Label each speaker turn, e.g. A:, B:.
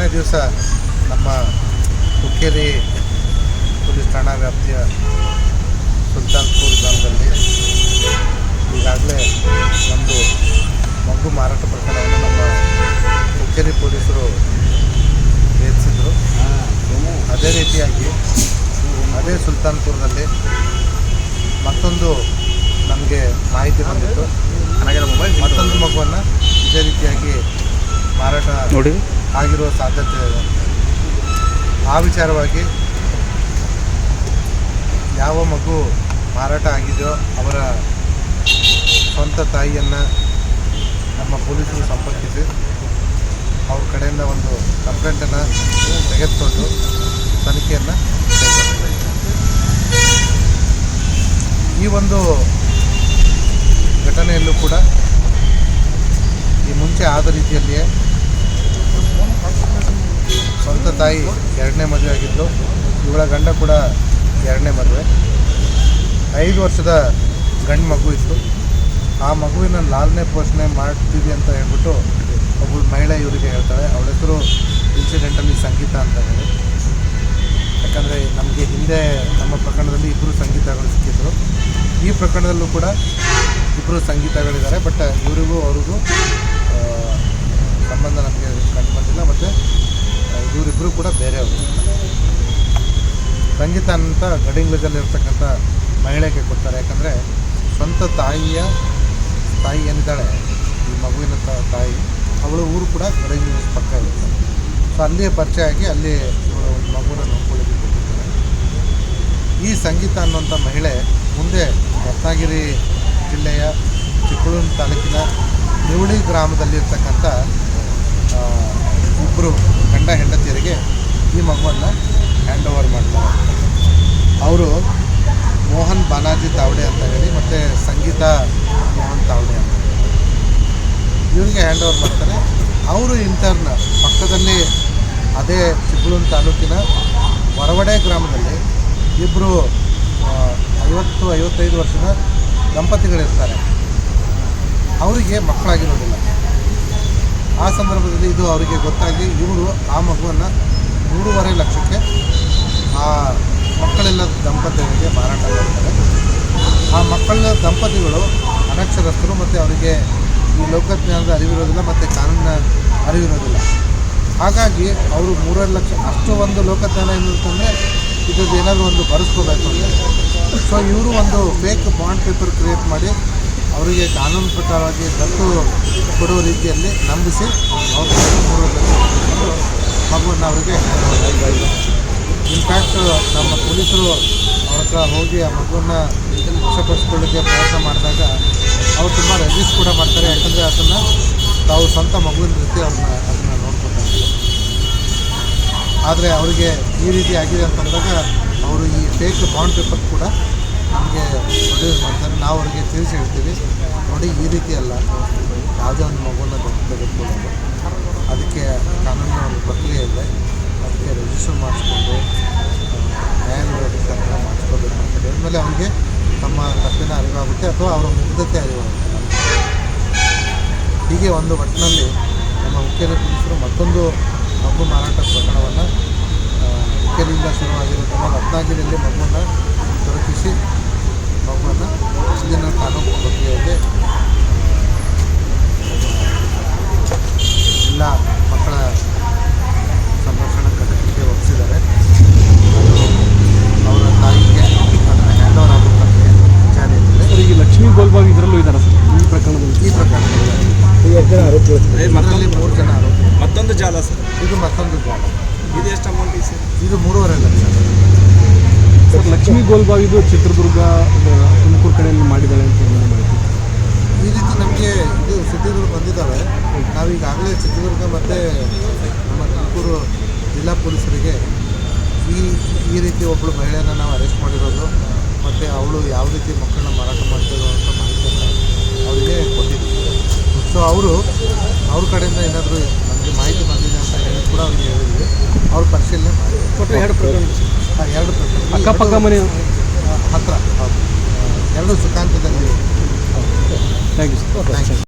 A: ಎರಡನೇ ದಿವಸ ನಮ್ಮ ಹುಕ್ಕೇರಿ ಪೊಲೀಸ್ ಠಾಣಾ ವ್ಯಾಪ್ತಿಯ ಸುಲ್ತಾನ್ಪುರ್ ಗ್ರಾಮದಲ್ಲಿ ಈಗಾಗಲೇ ಒಂದು ಮಗು ಮಾರಾಟ ಪ್ರಕರಣವನ್ನು ನಮ್ಮ ಹುಕ್ಕೇರಿ ಪೊಲೀಸರು ಭೇದಿಸಿದರು ಅದೇ ರೀತಿಯಾಗಿ ಅದೇ ಸುಲ್ತಾನ್ಪುರದಲ್ಲಿ ಮತ್ತೊಂದು ನಮಗೆ ಮಾಹಿತಿ ಬಂದಿತ್ತು. ಮತ್ತೊಂದು ಮಗುವನ್ನು ಇದೇ ರೀತಿಯಾಗಿ ಮಾರಾಟ
B: ನೋಡಿ.
A: ಆಗಿರುವ ಸಾಧ್ಯತೆ ಇದೆ ಆ ವಿಚಾರವಾಗಿ ಯಾವ ಮಗು ಮಾರಾಟ ಆಗಿದೆಯೋ ಅವರ ಸ್ವಂತ ತಾಯಿಯನ್ನು ನಮ್ಮ ಪೊಲೀಸರು ಸಂಪರ್ಕಿಸಿ ಅವ್ರ ಕಡೆಯಿಂದ ಒಂದು ಕಂಪ್ಲೇಂಟನ್ನು ತೆಗೆದುಕೊಂಡು ತನಿಖೆಯನ್ನು. ಈ ಒಂದು ಘಟನೆಯಲ್ಲೂ ಕೂಡ ಈ ಮುಂಚೆ ಆದ ರೀತಿಯಲ್ಲಿಯೇ ಸ್ವಂತ ತಾಯಿ ಎರಡನೇ ಮದುವೆ ಆಗಿದ್ದು, ಇವಳ ಗಂಡ ಕೂಡ ಎರಡನೇ ಮದುವೆ. ಐದು ವರ್ಷದ ಗಂಡು ಮಗು ಇತ್ತು. ಆ ಮಗುವಿನ ಲಾಲನೆ ಪೋಷಣೆ ಮಾಡ್ತೀವಿ ಅಂತ ಹೇಳ್ಬಿಟ್ಟು ಒಬ್ಬಳು ಮಹಿಳೆ ಇವರಿಗೆ ಹೇಳ್ತಾಳೆ. ಅವಳ ಹೆಸರು ಇನ್ಸಿಡೆಂಟಲ್ಲಿ ಸಂಗೀತ ಅಂತ ಹೇಳಿ. ಯಾಕಂದರೆ ನಮಗೆ ಹಿಂದೆ ನಮ್ಮ ಪ್ರಕರಣದಲ್ಲಿ ಇಬ್ಬರು ಸಂಗೀತಗಳು ಸಿಕ್ಕಿದ್ರು. ಈ ಪ್ರಕರಣದಲ್ಲೂ ಕೂಡ ಇಬ್ಬರು ಸಂಗೀತಗಳಿದ್ದಾರೆ. ಬಟ್ ಇವರಿಗೂ ಅವ್ರಿಗೂ ಸಂಬಂಧ ನಮಗೆ ಕಂಡು ಬಂದಿಲ್ಲ, ಮತ್ತು ಇವರಿಬ್ಬರು ಕೂಡ ಬೇರೆಯವರು. ಸಂಗೀತ ಅಂತ ಗಡಿಂಗ್ಲದಲ್ಲಿರ್ತಕ್ಕಂಥ ಮಹಿಳೆಗೆ ಕೊಡ್ತಾರೆ, ಯಾಕಂದರೆ ಸ್ವಂತ ತಾಯಿಯ ತಾಯಿ ಏನಿದ್ದಾಳೆ, ಈ ಮಗುವಿನ ತಾಯಿ, ಅವಳು ಊರು ಕೂಡ ಗಡಿಂಗ್ ಪಕ್ಕ ಇರುತ್ತೆ. ಸೊ ಅಲ್ಲಿಯೇ ಪರಿಚಯ ಆಗಿ ಅಲ್ಲಿ ಇವಳು ಒಂದು ಮಗುನ ನೋಡ್ಕೊಳ್ಳೋದಕ್ಕೆ ಕೊಟ್ಟಿರ್ತಾರೆ. ಈ ಸಂಗೀತ ಅನ್ನುವಂಥ ಮಹಿಳೆ ಮುಂದೆ ರತ್ನಗಿರಿ ಜಿಲ್ಲೆಯ ಚಿಕ್ಕಳೂರು ತಾಲೂಕಿನ ನಿವಳಿ ಗ್ರಾಮದಲ್ಲಿರ್ತಕ್ಕಂಥ ಇಬ್ಬರು ಗಂಡ ಹೆಂಡತಿಯರಿಗೆ ಈ ಮಗುವನ್ನು ಹ್ಯಾಂಡ್ ಓವರ್ ಮಾಡ್ತಾರೆ. ಅವರು ಮೋಹನ್ ಬಾಲಾಜಿ ತಾವಡೆ ಅಂತ ಹೇಳಿ ಮತ್ತು ಸಂಗೀತ ಮೋಹನ್ ತಾವಡೆ ಅಂತ ಇವರಿಗೆ ಹ್ಯಾಂಡ್ ಓವರ್ ಮಾಡ್ತಾರೆ. ಅವರು ಇಂಟರ್ನ್ ಪಕ್ಕದಲ್ಲಿ ಅದೇ ಚಿಕ್ಕಳೂರು ತಾಲೂಕಿನ ಹೊರವಡೆ ಗ್ರಾಮದಲ್ಲಿ ಇಬ್ಬರು ಐವತ್ತು, ಐವತ್ತೈದು ವರ್ಷದ ದಂಪತಿಗಳಿರ್ತಾರೆ. ಅವರಿಗೆ ಮಕ್ಕಳಾಗಿರೋದಿಲ್ಲ. ಆ ಸಂದರ್ಭದಲ್ಲಿ ಇದು ಅವರಿಗೆ ಗೊತ್ತಾಗಿ ಇವರು ಆ ಮಗುವನ್ನು ಮೂರುವರೆ ಲಕ್ಷಕ್ಕೆ ಆ ಮಕ್ಕಳೆಲ್ಲ ದಂಪತಿಗಳಿಗೆ ಮಾರಾಟ ಮಾಡ್ತಾರೆ. ಆ ಮಕ್ಕಳ ದಂಪತಿಗಳು ಅನಕ್ಷರಸ್ಥರು ಮತ್ತು ಅವರಿಗೆ ಈ ಲೋಕಜ್ಞಾನದ ಅರಿವಿರೋದಿಲ್ಲ ಮತ್ತು ಕಾನೂನಿನ ಅರಿವಿರೋದಿಲ್ಲ. ಹಾಗಾಗಿ ಅವರು ಮೂರುವರೆ ಲಕ್ಷ ಅಷ್ಟು ಒಂದು ಲೋಕಜ್ಞಾನ ಏನಿರುತ್ತಂದರೆ ಇದ್ರದ್ದು ಏನಾದರೂ ಒಂದು ಬರೆಸ್ಕೋಬೇಕು ಅಂದರೆ ಸೊ ಇವರು ಒಂದು ಫೇಕ್ ಬಾಂಡ್ ಪೇಪರ್ ಕ್ರಿಯೇಟ್ ಮಾಡಿ ಅವರಿಗೆ ಕಾನೂನು ಪ್ರಕಾರವಾಗಿ ದತ್ತು ಕೊಡುವ ರೀತಿಯಲ್ಲಿ ನಂಬಿಸಿ ಅವ್ರ ಮೂರುವರೆ ಲಕ್ಷ ಕೊಟ್ಟು ಮಗುವನ್ನು ಅವರಿಗೆ ಇನ್ಫ್ಯಾಕ್ಟ್ ನಮ್ಮ ಪೊಲೀಸರು ಅವ್ರ ಹತ್ರ ಹೋಗಿ ಆ ಮಗುವನ್ನು ವಶಪಡಿಸ್ಕೊಳ್ಳೋಕ್ಕೆ ಪ್ರಯತ್ನ ಮಾಡಿದಾಗ ಅವ್ರು ತುಂಬ ರೆಜಿಸ್ಟ್ ಕೂಡ ಮಾಡ್ತಾರೆ. ಯಾಕಂದರೆ ಅದನ್ನು ತಾವು ಸ್ವಂತ ಮಗುವಿನ ರೀತಿ ಅವ್ರನ್ನ ಅದನ್ನು ನೋಡ್ಕೊತಾರೆ ಆದರೆ ಅವರಿಗೆ ಈ ರೀತಿ ಆಗಿದೆ ಅಂತಂದಾಗ ಅವರು ಈ ಫೇಕ್ ಬಾಂಡ್ ಪೇಪರ್ ಕೂಡ ನಮಗೆ ಪ್ರೊಡ್ಯೂಸ್ ಮಾಡ್ತಾರೆ ನಾವು ಅವರಿಗೆ ತಿಳಿಸಿ ಹೇಳ್ತೀವಿ. ನೋಡಿ, ಈ ರೀತಿ ಅಲ್ಲ. ಯಾವುದೇ ಒಂದು ಮಗುನ ದತ್ತು ತೆಗೆದುಕೊಳ್ಳೋದು. ಅದಕ್ಕೆ ಕಾನೂನಿನ ಒಂದು ಪ್ರಕ್ರಿಯೆ ಇದೆ. ಅದಕ್ಕೆ ರಿಜಿಸ್ಟರ್ ಮಾಡಿಸ್ಕೊಂಡು ನ್ಯಾಯಾಲಯದ ಮಾಡಿಸ್ಕೋಬೇಕು ಅಂತ ಹೇಳಿದ್ಮೇಲೆ ಅವರಿಗೆ ತಮ್ಮ ತಪ್ಪಿನ ಅರಿವಾಗುತ್ತೆ ಅಥವಾ ಅವರ ಮುಗ್ಧತೆ ಅರಿವಾಗುತ್ತೆ. ಹೀಗೆ ಒಂದು ಒಟ್ಟಿನಲ್ಲಿ ನಮ್ಮ ಹುಕ್ಕೇರಿ ಪೊಲೀಸರು ಮತ್ತೊಂದು ಮಗು ಮಾರಾಟ ಪ್ರಕರಣವನ್ನು ಹುಕ್ಕೇರಿಯಿಂದ ಶುರುವಾಗಿರೋದನ್ನು ರತ್ನಾಗಿರಿಯಲ್ಲಿ ಮಗುವನ್ನು ದೊರಕಿಸಿ ಮಗುವನ್ನು ಇಲ್ಲಿನ ಕಾನೂನು ಪ್ರಕ್ರಿಯೆಗೆ ಎಲ್ಲ ಮಕ್ಕಳ ಸಂರಕ್ಷಣಾ ಘಟಕಕ್ಕೆ ಒಪ್ಪಿಸಿದ್ದಾರೆ ಅದು ಅವರ ತಾಯಿಗೆ ಅದನ್ನು ಹ್ಯಾಂಡ್ ಓವರ್ ಆಗೋ ಪ್ರಕ್ರಿಯೆ ಜಾರಿಯಲ್ಲಿದೆ
B: ಸರ್ ಈಗ ಲಕ್ಷ್ಮೀ ಗೋಲ್ಬಾಗ್ ಇದರಲ್ಲೂ ಇದ್ದಾರೆ ಸರ್ ಈ ಪ್ರಕರಣದಲ್ಲಿ
A: ಈ ಪ್ರಕರಣದಲ್ಲಿ ಇದರಲ್ಲಿ ಮೂರು ಜನ ಆರೋಪಿ
C: ಮತ್ತೊಂದು ಜಾಲ ಸರ್.
A: ಇದು ಮತ್ತೊಂದು ಜಾಲ.
C: ಇದು ಎಷ್ಟು ಅಮೌಂಟ್ ಸರ್?
A: ಇದು ಮೂರುವರೆ ಲಕ್ಷ.
B: ಸರ್ ಲಕ್ಷ್ಮೀ ಗೋಲ್ಬಾವ್ ಇದು ಚಿತ್ರದುರ್ಗ ತುಮಕೂರು ಕಡೆಯಲ್ಲಿ ಮಾಡಿದ್ದಾಳೆ ಅಂತ ಹೇಳಿ ಮಾಹಿತಿ?
A: ಈ ರೀತಿ ನಮಗೆ ಇದು ಸುದ್ದಿಗಳು ಬಂದಿದ್ದಾವೆ. ನಾವೀಗಾಗಲೇ ಚಿತ್ರದುರ್ಗ ಮತ್ತು ನಮ್ಮ ತುಮಕೂರು ಜಿಲ್ಲಾ ಪೊಲೀಸರಿಗೆ ಈ ಈ ರೀತಿ ಒಬ್ಬಳು ಮಹಿಳೆಯನ್ನು ನಾವು ಅರೆಸ್ಟ್ ಮಾಡಿರೋದು. ಮತ್ತು ಅವಳು ಯಾವ ರೀತಿ ಮಕ್ಕಳನ್ನ ಮಾರಾಟ ಮಾಡ್ತಿರೋ ಅಂತ ಮಾಹಿತಿಯನ್ನು ಅವರಿಗೆ ಕೊಟ್ಟಿದ್ದೀವಿ ಸೊ ಅವರು ಅವ್ರ ಕಡೆಯಿಂದ ಏನಾದರೂ ನಮಗೆ ಮಾಹಿತಿ ಬಂದಿದೆ ಅಂತ ಹೇಳಿ ಕೂಡ ಅವ್ರಿಗೆ ಹೇಳಿದ್ವಿ. ಅವ್ರು ಪರಿಶೀಲನೆ ಮಾಡಿ.
B: ಎರಡು ಪ್ರಕರಣ
A: ಹಾಂ, ಎರಡು ಪ್ರಕರಣ.
B: ಅಕ್ಕಪಕ್ಕ ಮನೆ
A: ಆ, ಹತ್ರ. ಹೌದು. ಎರಡು ಸುಖಾಂತದಲ್ಲಿ.
B: Thank you sir
A: thank you